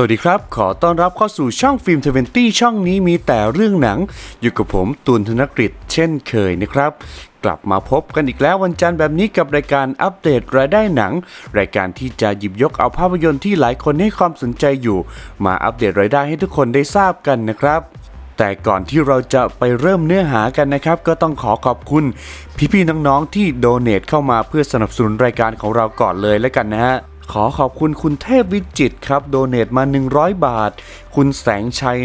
สวัสดีครับ ขอต้อนรับเข้าสู่ช่องฟิล์ม20ช่องนี้มีแต่เรื่องหนัง อยู่กับผมตูนธนกฤษเช่นเคยนะครับ กลับมาพบกันอีกแล้ววันจันทร์แบบนี้กับรายการอัปเดตรายได้หนัง รายการที่จะหยิบยกเอาภาพยนตร์ที่หลายคนให้ความสนใจอยู่ มาอัปเดตรายได้ให้ทุกคนได้ทราบกันนะครับแต่ก่อนที่เราจะไปเริ่มเนื้อหากันนะครับ ก็ต้องขอขอบคุณพี่ๆน้องๆที่โดเน a เข้ามาเพื่อสนับสนุนรายการของเราก่อนเลยแล้วกันนะฮะ ขอขอบคุณคุณเทพวิจิตครับ โดเนตมา 100 บาท คุณแสงชัย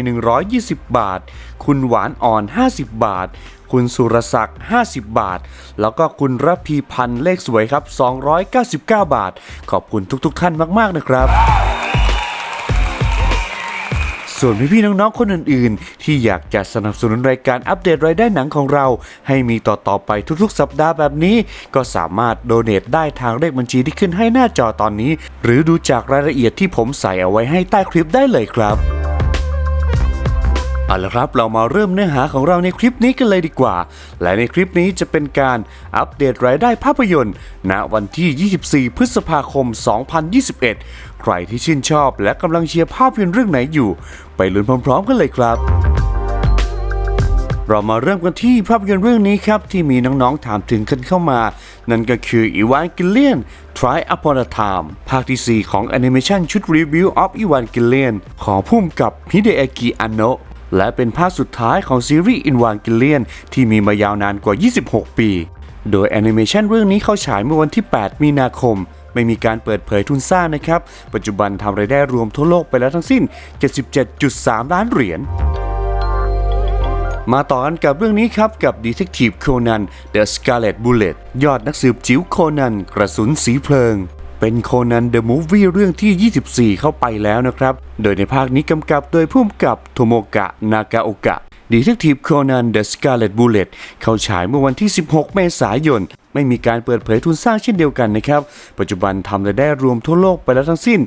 120 บาท คุณหวานอ่อน 50 บาท คุณสุรศักดิ์ 50 บาท แล้วก็คุณระพีพันธ์เลขสวยครับ 299 บาท ขอบคุณทุกๆท่านมาก ๆ นะครับ ส่วนพี่ๆน้องๆคนอื่นๆ ที่อยากจะสนับสนุนรายการอัปเดตรายได้หนังของเรา ให้มีต่อๆไปทุกๆ สัปดาห์แบบนี้ ก็สามารถโดเน a ได้ทางเลขบัญชีที่ขึ้นให้หน้าจอตอนนี้ หรือดูจากรายละเอียดที่ผมใส่เอาไว้ให้ใต้คลิปได้เลยครับ เอาละครับเรามาเริ่มเนื้อหาของเราในคลิปนี้กันเลยดีกว่า และในคลิปนี้จะเป็นการอัปเดตรายได้ภาพยนตร์ณวันที่ 24 พฤษภาคม 2021 ใครที่ชื่นชอบและกำลังเชียร์ภาพยนตร์เรื่องไหนอยู่ ไปลุ้นพร้อมๆกันเลยครับเรามาเริ่มกันที่ภาพยนตร์เรื่องนี้ครับ ที่มีน้องๆถามถึงกันเข้ามา นั่นก็คืออีวานกิเลียน Try Upon a Time ภาคที่ 4 ของแอนิเมชันชุด Review of Ivan Gillian ของผู้กำกับฮิเดเอกิอันโนะ และเป็นภาคสุดท้ายของซีรีส์ Ivan Gillian ที่มีมายาวนานกว่า 26 ปี โดยแอนิเมชันเรื่องนี้เข้าฉายเมื่อวันที่ 8 มีนาคม ไม่มีการเปิดเผยทุนสร้างนะครับ ปัจจุบันทำรายได้รวมทั่วโลกไปแล้วทั้งสิ้น 77.3 ล้านเหรียญมาต่อกันกับเรื่องนี้ครับกับ Detective Conan The Scarlet Bullet ยอดนักสืบจิ๋วโคนันกระสุนสีเพลิง เป็นโคนัน The Movie เรื่องที่ 24 เข้าไปแล้วนะครับ โดยในภาคนี้กำกับโดยผู้กำกับโทโมกะ นากาโอกะ Detective Conan The Scarlet Bullet เข้าฉายเมื่อวันที่ 16 เมษายน ไม่มีการเปิดเผยทุนสร้างเช่นเดียวกันนะครับ ปัจจุบันทำรายได้รวมทั่วโลกไปแล้วทั้งสิ้น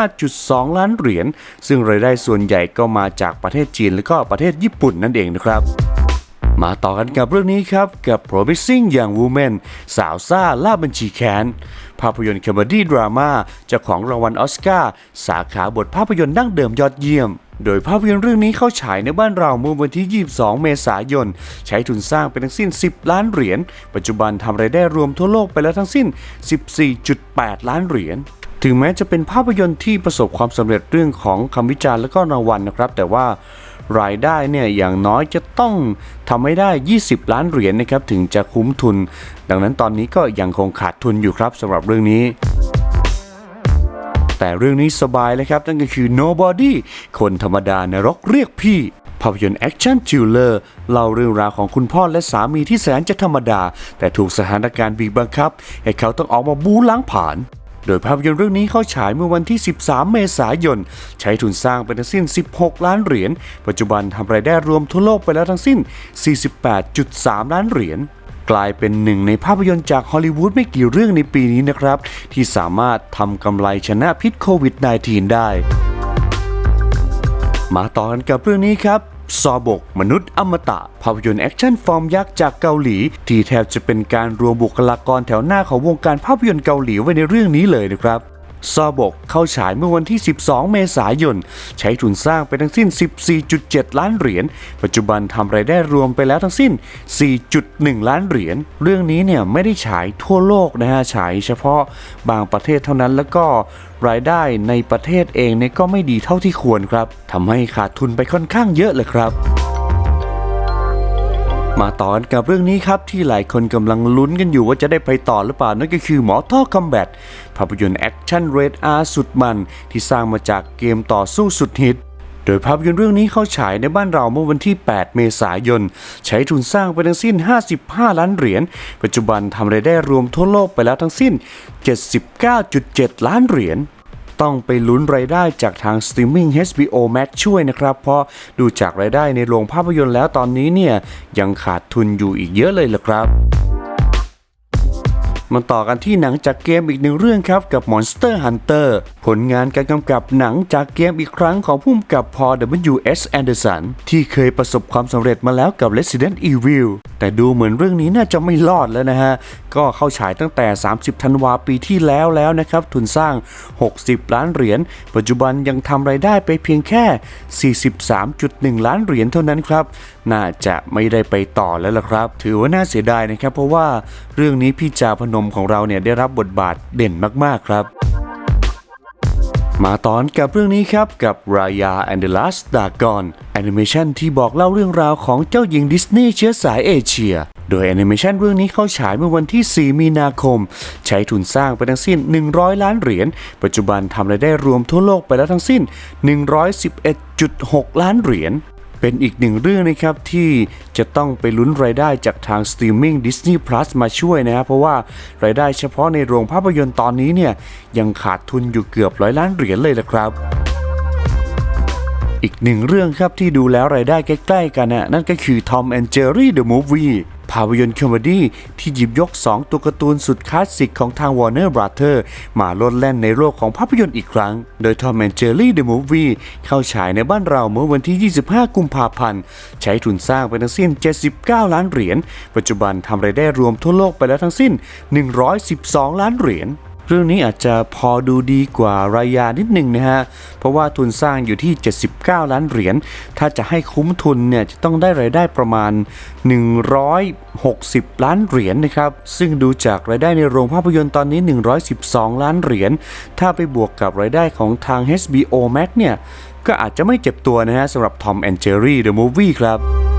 85.2 ล้านเหรียญ ซึ่งรายได้ส่วนใหญ่ก็มาจากประเทศจีนและก็ประเทศญี่ปุ่นนั่นเองนะครับ มาต่อกันกับเรื่องนี้ครับ กับ Promising Young Woman สาวซ่าล่าบัญชีแค้น ภาพยนตร์คอมเมดี้ดราม่าเจ้าของรางวัลอสการ์สาขาบทภาพยนตร์ดั้งเดิมยอดเยี่ยมโดยภาพยนตร์เรื่องนี้เข้าฉายในบ้านเราเมื่อวันที่ 22 เมษายน ใช้ทุนสร้างเป็นทั้งสิ้น 10 ล้านเหรียญ ปัจจุบันทำรายได้รวมทั่วโลกไปแล้วทั้งสิ้น 14.8 ล้านเหรียญ ถึงแม้จะเป็นภาพยนตร์ที่ประสบความสำเร็จเรื่องของคำวิจารณ์และก็รางวัลนะครับ แต่ว่ารายได้เนี่ยอย่างน้อยจะต้องทำให้ได้ 20 ล้านเหรียญนะครับ ถึงจะคุ้มทุน ดังนั้นตอนนี้ก็ยังคงขาดทุนอยู่ครับสำหรับเรื่องนี้แต่เรื่องนี้สบายเลยครับนั่นก็คือ Nobody คนธรรมดานรกเรียกพี่ ภาพยนตร์แอคชั่นจิลเลอร์เล่าเรื่องราวของคุณพ่อและสามีที่แสนจะธรรมดา แต่ถูกสถานการณ์บีบบังคับ ให้เขาต้องออกมาบูล้างผลาญ โดยภาพยนตร์เรื่องนี้เข้าฉายเมื่อวันที่ 13 เมษายน ใช้ทุนสร้างไปทั้งสิ้น 16 ล้านเหรียญ ปัจจุบันทำรายได้รวมทั่วโลกไปแล้วทั้งสิ้น 48.3 ล้านเหรียญกลายเป็นหนึ่งในภาพยนตร์จากฮอลลีวูดไม่กี่เรื่องในปีนี้นะครับ ที่สามารถทำกำไรชนะพิษโควิด -19 ได้ มาต่อกันกับเรื่องนี้ครับ ซอบก มนุษย์อมตะ ภาพยนตร์แอคชั่นฟอร์มยักษ์จากเกาหลี ที่แทบจะเป็นการรวมบุคลากรแถวหน้าของวงการภาพยนตร์เกาหลีไว้ในเรื่องนี้เลยนะครับซอบกเข้าฉายเมื่อวันที่ 12 เมษายน ใช้ทุนสร้างไปทั้งสิ้น 14.7 ล้านเหรียญ ปัจจุบันทำรายได้รวมไปแล้วทั้งสิ้น 4.1 ล้านเหรียญ เรื่องนี้เนี่ยไม่ได้ฉายทั่วโลกนะฮะ ฉายเฉพาะบางประเทศเท่านั้นแล้วก็ รายได้ในประเทศเองเนี่ยก็ไม่ดีเท่าที่ควรครับทำให้ขาดทุนไปค่อนข้างเยอะเลยครับมาต่อกันกับเรื่องนี้ครับ ที่หลายคนกำลังลุ้นกันอยู่ว่าจะได้ไปต่อหรือเปล่า นั่นก็คือหมอท่อคอมแบทภาพยนตร์แอคชั่นเรดอาร์สุดมัน ที่สร้างมาจากเกมต่อสู้สุดฮิต ดยภาพยนตร์เรื่องนี้เข้าฉายในบ้านเราเมื่อวันที่ 8 เมษายน ใช้ทุนสร้างไปทั้งสิ้น 55 ล้านเหรียญ ปัจจุบันทำรายได้รวมทั่วโลกไปแล้วทั้งสิ้น 79.7 ล้านเหรียญต้องไปลุ้นรายได้จากทางสตรีมมิ่ง HBO Max ช่วยนะครับ เพราะดูจากรายได้ในโรงภาพยนตร์แล้วตอนนี้เนี่ย ยังขาดทุนอยู่อีกเยอะเลยล่ะครับมาต่อกันที่หนังจากเกมอีกหนึ่งเรื่องครับกับ Monster Hunter ผลงานการกำกับหนังจากเกมอีกครั้งของผู้กำกับพอ W.S. Anderson ที่เคยประสบความสำเร็จมาแล้วกับ Resident Evil แต่ดูเหมือนเรื่องนี้น่าจะไม่รอดแล้วนะฮะ ก็เข้าฉายตั้งแต่ 30 ธันวาปีที่แล้วแล้วนะครับ ทุนสร้าง 60 ล้านเหรียญ ปัจจุบันยังทำไรายได้ไปเพียงแค่ 43.1 ล้านเหรียญเท่านั้นครับ น่าจะไม่ได้ไปต่อแล้วล่ะครับ ถือว่าน่าเสียดายนะครับ เพราะว่าเรื่องนี้พี่จาพนมของเราเนี่ยได้รับบทบาทเด่นมากๆครับ มาตอนกับเรื่องนี้ครับกับ Raya and the Last Dragon แอนิเมชันที่บอกเล่าเรื่องราวของเจ้าหญิงดิสนีย์เชื้อสายเอเชีย โดยแอนิเมชันเรื่องนี้เข้าฉายเมื่อวันที่ 4 มีนาคม ใช้ทุนสร้างไปทั้งสิ้น 100 ล้านเหรียญ ปัจจุบันทำรายได้รวมทั่วโลกไปแล้วทั้งสิ้น 111.6 ล้านเหรียญ เป็นอีกหนึ่งเรื่องนะครับที่จะต้องไปลุ้นรายได้จากทางสตรีมมิ่ง Disney Plus มาช่วยนะครับเพราะว่ารายได้เฉพาะในโรงภาพยนตร์ตอนนี้เนี่ยยังขาดทุนอยู่เกือบร้อยล้านเหรียญเลยละครับอีกหนึ่งเรื่องครับที่ดูแล้วรายได้ใกล้ ๆ กันนะนั่นก็คือ Tom and Jerry the Movie ภาพยนตร์คอมดี้ที่หยิบยก 2 ตัวการ์ตูนสุดคลาสสิกของทาง Warner Brother มาลดแล่นในโลกของภาพยนตร์อีกครั้ง โดย Tom and Jerry the Movie เข้าฉายในบ้านเราเมื่อวันที่ 25 กุมภาพันธ์ ใช้ทุนสร้างไปทั้งสิ้น 79 ล้านเหรียญ ปัจจุบันทำรายได้รวมทั่วโลกไปแล้วทั้งสิ้น 112 ล้านเหรียญ เรื่องนี้อาจจะพอดูดีกว่ารายานิดหนึ่งนะฮะ เพราะว่าทุนสร้างอยู่ที่ 79 ล้านเหรียญ ถ้าจะให้คุ้มทุนเนี่ยจะต้องได้รายได้ประมาณ 160 ล้านเหรียญนะครับ ซึ่งดูจากรายได้ในโรงภาพยนตร์ตอนนี้ 112 ล้านเหรียญ ถ้าไปบวกกับรายได้ของทาง HBO Max เนี่ย ก็อาจจะไม่เจ็บตัวนะฮะสำหรับ Tom and Jerry the Movie ครับ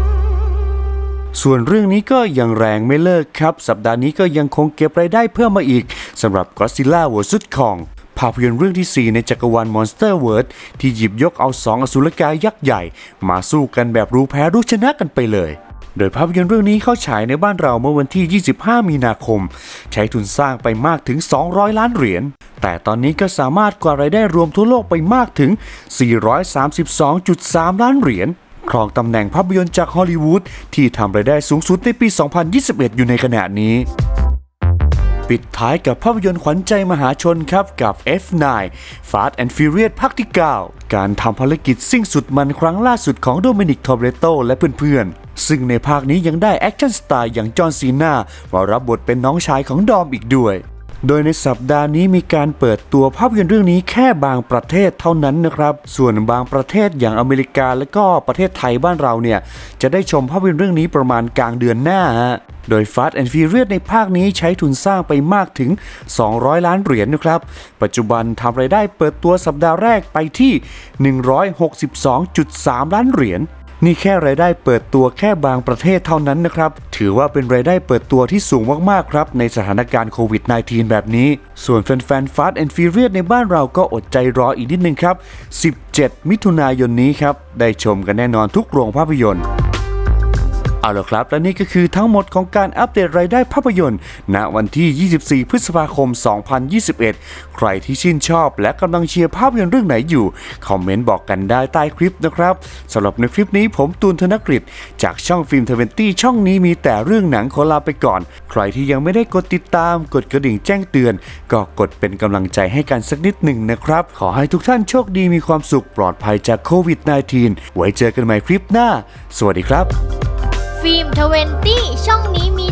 ส่วนเรื่องนี้ก็ยังแรงไม่เลิกครับ สัปดาห์นี้ก็ยังคงเก็บรายได้เพิ่มมาอีกสำหรับ Godzilla vs Kong ภาพยนตร์เรื่องที่ 4 ในจักรวาล Monster World ที่หยิบยกเอา 2 อสุรกายยักษ์ใหญ่ มาสู้กันแบบรู้แพ้รู้ชนะกันไปเลย โดยภาพยนตร์เรื่องนี้เข้าฉายในบ้านเราเมื่อวันที่ 25 มีนาคม ใช้ทุนสร้างไปมากถึง 200 ล้านเหรียญ แต่ตอนนี้ก็สามารถกวาดรายได้รวมทั่วโลกไปมากถึง 432.3 ล้านเหรียญ ครองตำแหน่งภาพยนตร์จากฮอลลีวูดที่ทำรายได้สูงสุดในปี 2021 อยู่ในขณะนี้ปิดท้ายกับภาพยนตร์ขวัญใจมหาชนครับกับ F9 Fast and Furious ภาคที่ 9 การทำภารกิจสิ้นสุดมันครั้งล่าสุดของโดมินิกทอร์เรโตและเพื่อนๆ ซึ่งในภาคนี้ยังได้แอคชั่นสไตล์อย่างจอห์นซีนามารับบทเป็นน้องชายของดอมอีกด้วย โดยในสัปดาห์นี้มีการเปิดตัวภาพยนตร์เรื่องนี้แค่บางประเทศเท่านั้นนะครับ ส่วนบางประเทศอย่างอเมริกาและก็ประเทศไทยบ้านเราเนี่ย จะได้ชมภาพยนตร์เรื่องนี้ประมาณกลางเดือนหน้าฮะโดย Fast and Furious ในภาคนี้ใช้ทุนสร้างไปมากถึง 200 ล้านเหรียญนะครับ ปัจจุบันทำรายได้เปิดตัวสัปดาห์แรกไปที่ 162.3 ล้านเหรียญ นี่แค่รายได้เปิดตัวแค่บางประเทศเท่านั้นนะครับ ถือว่าเป็นรายได้เปิดตัวที่สูงมากๆครับ ในสถานการณ์โควิด -19 แบบนี้ ส่วนแฟนๆ Fast and Furious ในบ้านเราก็อดใจรออีกนิดนึงครับ 17 มิถุนายนนี้ครับ ได้ชมกันแน่นอนทุกโรงภาพยนตร์ เอาละครับ และนี่ก็คือทั้งหมดของการอัปเดตรายได้ภาพยนตร์ ณวันที่ 24 พฤษภาคม 2021 ใครที่ชื่นชอบและกำลังเชียร์ภาพยนตร์เรื่องไหนอยู่ คอมเมนต์บอกกันได้ใต้คลิปนะครับสำหรับในคลิปนี้ผมตูนธนกฤษจากช่องฟิล์มเทเวนตี้ช่องนี้มีแต่เรื่องหนังขอลาไปก่อน ใครที่ยังไม่ได้กดติดตาม กดกระดิ่งแจ้งเตือน ก็กดเป็นกำลังใจให้กันสักนิดหนึ่งนะครับ ขอให้ทุกท่านโชคดีมีความสุขปลอดภัยจากโควิด -19 ไว้เจอกันใหม่คลิปหน้า สวัสดีครับ ฟิล์มทเวนตี้ช่องนี้มี